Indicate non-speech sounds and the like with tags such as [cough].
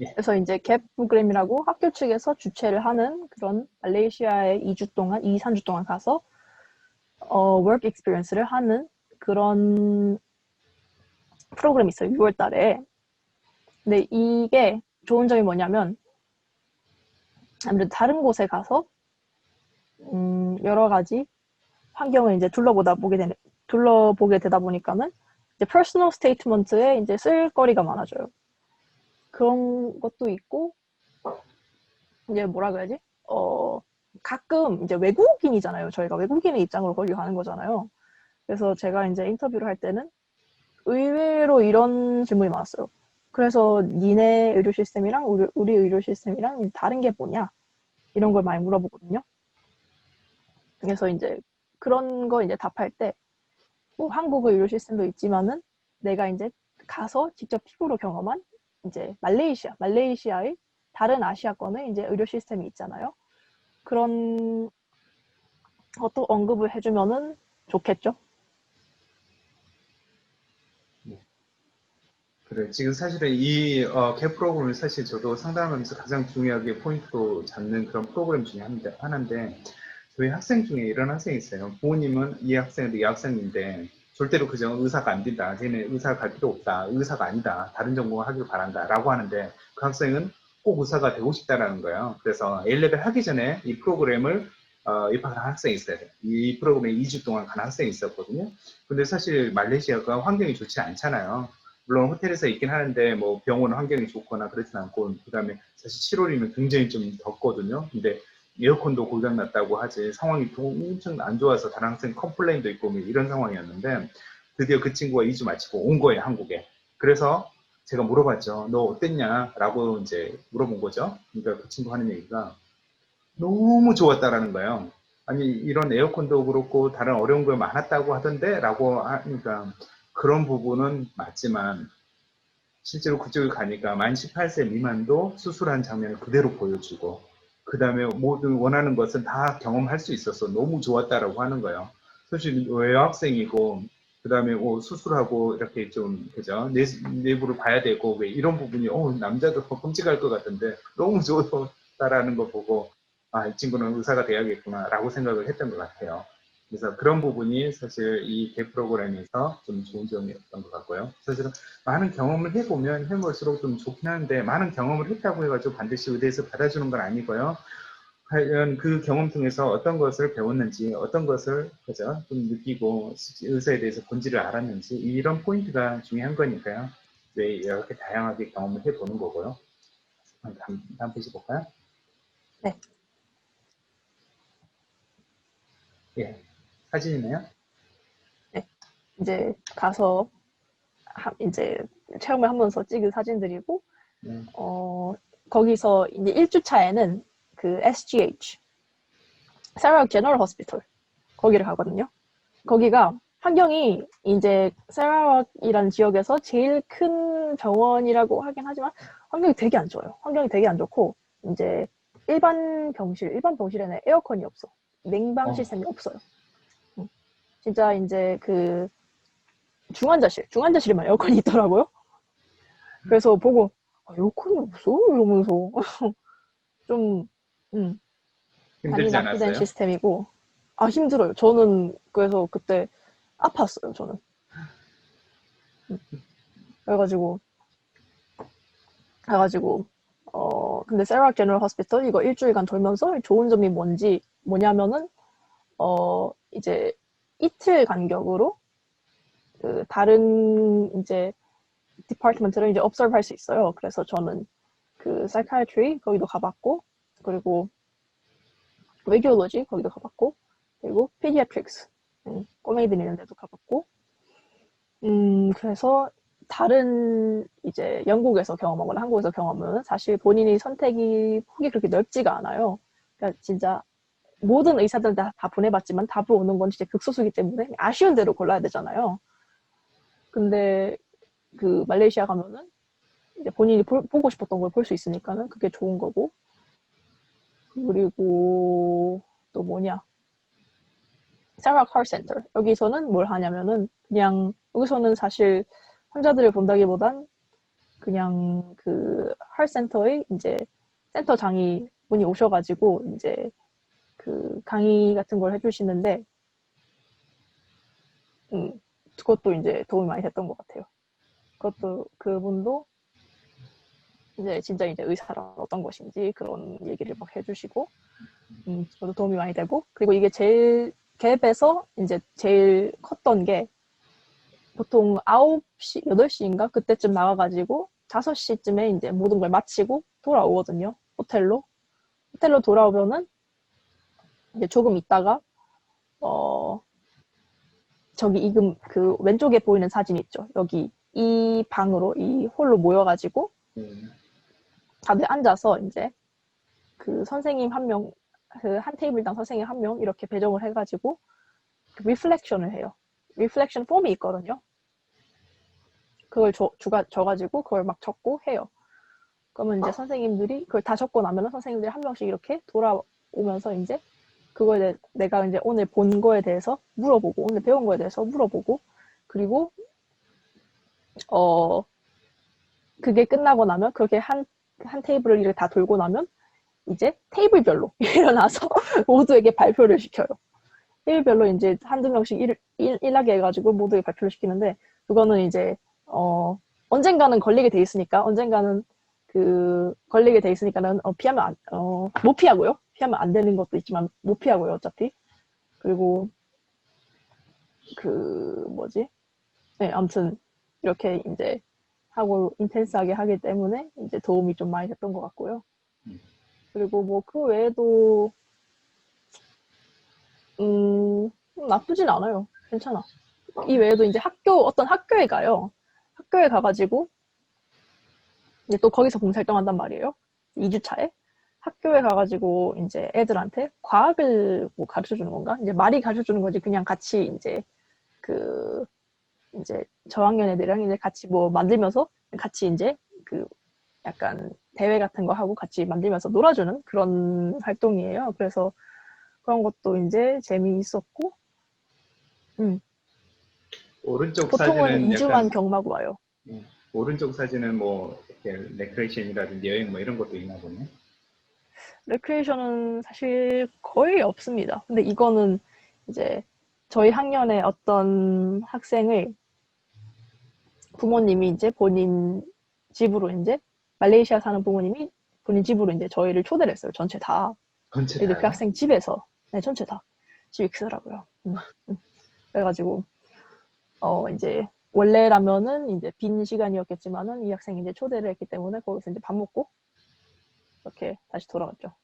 예. 그래서 이제 갭 프로그램이라고 학교 측에서 주최를 하는 그런 말레이시아에 2주 동안, 2, 3주 동안 가서 어, work experience를 하는 그런 프로그램이 있어요. 6월 달에. 근데 이게 좋은 점이 뭐냐면 아무래도 다른 곳에 가서 음, 여러 가지 환경을 이제 둘러보다 보게 되는 둘러보게 되다 보니까는 이제 퍼스널 스테이트먼트에 이제 쓸 거리가 많아져요. 그런 것도 있고 이제 뭐라 그래야지? 어 가끔 이제 외국인이잖아요. 저희가 외국인의 입장으로 거기 가는 거잖아요. 그래서 제가 이제 인터뷰를 할 때는 의외로 이런 질문이 많았어요. 그래서 니네 의료 시스템이랑 우리, 우리 의료 시스템이랑 다른 게 뭐냐? 이런 걸 많이 물어보거든요. 그래서 이제 그런 거 이제 답할 때, 뭐 한국의 의료 시스템도 있지만은 내가 이제 가서 직접 피부로 경험한 이제 말레이시아, 말레이시아의 다른 아시아권의 이제 의료 시스템이 있잖아요. 그런 것도 언급을 해주면은 좋겠죠. 그래 지금 사실은 이 어, 갭 프로그램을 사실 저도 상담하면서 가장 중요하게 포인트로 잡는 그런 프로그램 중에 한- 하나인데 저희 학생 중에 이런 학생이 있어요. 부모님은 이 학생도 이 학생인데 절대로 그저 의사가 안 된다. 쟤는 의사 갈 필요 없다. 의사가 아니다. 다른 전공을 하길 바란다. 라고 하는데 그 학생은 꼭 의사가 되고 싶다라는 거예요. 그래서 A레벨 하기 전에 이 프로그램을 어, 입학한 학생이 있어요. 이 프로그램에 2주 동안 간 학생이 있었거든요. 근데 사실 말레이시아가 환경이 좋지 않잖아요. 물론 호텔에서 있긴 하는데 뭐 병원 환경이 좋거나 그렇진 않고 그다음에 사실 7월이면 굉장히 좀 덥거든요. 근데 에어컨도 고장났다고 하지 상황이 엄청 안 좋아서 다른 학생 컴플레인도 있고 뭐 이런 상황이었는데 드디어 그 친구가 2주 마치고 온 거예요 한국에. 그래서 제가 물어봤죠. 너 어땠냐?라고 이제 물어본 거죠. 그러니까 그 친구 하는 얘기가 너무 좋았다라는 거예요. 아니 이런 에어컨도 그렇고 다른 어려운 거 많았다고 하던데 라고 하니까 그런 부분은 맞지만 실제로 그쪽에 가니까 만 18세 미만도 수술한 장면을 그대로 보여주고 그 다음에 모든 원하는 것은 다 경험할 수 있어서 너무 좋았다라고 하는 거예요. 사실 여학생이고 그 다음에 뭐 수술하고 이렇게 좀 그죠 내, 내부를 봐야 되고 왜 이런 부분이 어 남자도 [laughs] 끔찍할 것 같은데 너무 좋았다라는 거 보고 아 이 친구는 의사가 돼야겠구나라고 생각을 했던 것 같아요. 그래서 그런 부분이 사실 이 개 프로그램에서 좀 좋은 점이었던 것 같고요. 사실은 많은 경험을 해보면 해볼수록 좀 좋긴 한데 많은 경험을 했다고 해가지고 반드시 의대에서 받아주는 건 아니고요. 과연 그 경험 통해서 어떤 것을 배웠는지 어떤 것을 그죠 좀 느끼고 의사에 대해서 본질을 알았는지 이런 포인트가 중요한 거니까요. 네, 이렇게 다양하게 경험을 해보는 거고요. 다음, 다음 페이지 볼까요? 네. 예, 사진이네요. 이제 가서 하- 이제 체험을 하면서 찍은 사진들이고 네. 어 거기서 이제 1주 차에는 그 SGH 세라락 제너럴 호스피털 거기를 가거든요. 거기가 환경이 이제 세라락이라는 지역에서 제일 큰 병원이라고 하긴 하지만 환경이 되게 안 좋아요. 환경이 되게 안 좋고 이제 일반 병실, 일반 병실에는 에어컨이 없어. 냉방 어. 시스템이 없어요. 음. 진짜 이제 그 중환자실, 중환자실에만 에어컨이 있더라고요. 그래서 보고 아, 에어컨이 없어 이러면서 [laughs] 좀 음, 많이 않았어요? 시스템이고 아 힘들어요. 저는 그래서 그때 아팠어요. 저는 음. 그래가지고 그래가지고 어 근데 세라락 제너럴 호스피털 이거 일주일간 돌면서 좋은 점이 뭔지 뭐냐면은 어 이제 이틀 간격으로 그 다른 이제 디파트먼트를 이제 observe 할수 있어요. 그래서 저는 그 psychiatry 거기도 가봤고 그리고 radiology 거기도 가봤고 그리고 pediatrics 음, 꼬맹이들 있는 데도 가봤고 음 그래서 다른 이제 영국에서 경험하거나 한국에서 경험은 사실 본인이 선택이 폭이 그렇게 넓지가 않아요. 그러니까 진짜 모든 의사들 다, 다 보내봤지만 답을 오는 건 진짜 극소수기 때문에 아쉬운 대로 골라야 되잖아요. 근데 그 말레이시아 가면은 이제 본인이 볼- 보고 싶었던 걸 볼 수 있으니까는 그게 좋은 거고. 그리고 또 뭐냐. 사라 컬센터 여기서는 뭘 하냐면은 그냥 여기서는 사실 환자들을 본다기보단 그냥 그 헐센터의 이제 센터장이 분이 오셔가지고 이제 그 강의 같은 걸 해주시는데 음, 그것도 이제 도움이 많이 됐던 것 같아요. 그것도 그분도 이제 진짜 이제 의사란 어떤 것인지 그런 얘기를 막 해주시고 음, 저도 도움이 많이 되고 그리고 이게 제일 갭에서 이제 제일 컸던 게 보통 9시, 8시인가 그때쯤 나와가지고 5시쯤에 이제 모든 걸 마치고 돌아오거든요. 호텔로. 호텔로 돌아오면은 이제 조금 있다가 어 저기 이금 그 왼쪽에 보이는 사진 있죠. 여기 이 방으로 이 홀로 모여가지고 음, 다들 앉아서 이제 그 선생님 한 명, 그 한 테이블당 선생님 한 명 이렇게 배정을 해가지고 리플렉션을 해요. 리플렉션 폼이 있거든요. 그걸 줘, 주가, 줘가지고 그걸 막 적고 해요. 그러면 이제 선생님들이 그걸 다 적고 나면은 선생님들이 한 명씩 이렇게 돌아오면서 이제 그거에 대해 내가 이제 오늘 본 거에 대해서 물어보고 오늘 배운 거에 대해서 물어보고 그리고 어 그게 끝나고 나면 그렇게 한 한 테이블을 이렇게 다 돌고 나면 이제 테이블별로 [laughs] 일어나서 [laughs] 모두에게 발표를 시켜요. 테이블별로 이제 한두 명씩 일, 일, 일하게 해가지고 모두에게 발표를 시키는데 그거는 이제 어 언젠가는 걸리게 돼 있으니까 언젠가는 그 걸리게 돼 있으니까는 어, 피하면 안, 어, 못 피하고요. 피하면 안 되는 것도 있지만 못 피하고요 어차피. 그리고 그 뭐지? 네 아무튼 이렇게 이제 하고 인텐스하게 하기 때문에 이제 도움이 좀 많이 됐던 것 같고요. 음. 그리고 뭐 그 외에도 음 나쁘진 않아요. 괜찮아. 이 외에도 이제 학교 어떤 학교에 가요. 학교에 가가지고 이제 또 거기서 봉사활동 한단 말이에요. 2주 차에 학교에 가가지고 이제 애들한테 과학을 뭐 가르쳐 주는 건가? 이제 말이 가르쳐 주는 거지. 그냥 같이 이제 그 이제 저학년 애들이랑 이제 같이 뭐 만들면서 같이 이제 그 약간 대회 같은 거 하고 같이 만들면서 놀아주는 그런 활동이에요. 그래서 그런 것도 이제 재미있었고, 음, 오른쪽 보통은 사진은 2주만 약간 경마고 와요. 오른쪽 사진은 뭐 이렇게 레크레이션이라든지 여행 뭐 이런 것도 있나 보네. 레크레이션은 사실 거의 없습니다. 근데 이거는 이제 저희 학년에 어떤 학생을 부모님이 이제 본인 집으로 이제 말레이시아 사는 부모님이 본인 집으로 이제 저희를 초대를 했어요. 전체 다. 전체 다요? 그 학생 집에서 네 전체 다 집이 크더라고요. 음, 음. 그래가지고 어 이제 원래라면은 이제 빈 시간이었겠지만은 이 학생이 이제 초대를 했기 때문에 거기서 이제 밥 먹고 이렇게 다시 돌아갔죠.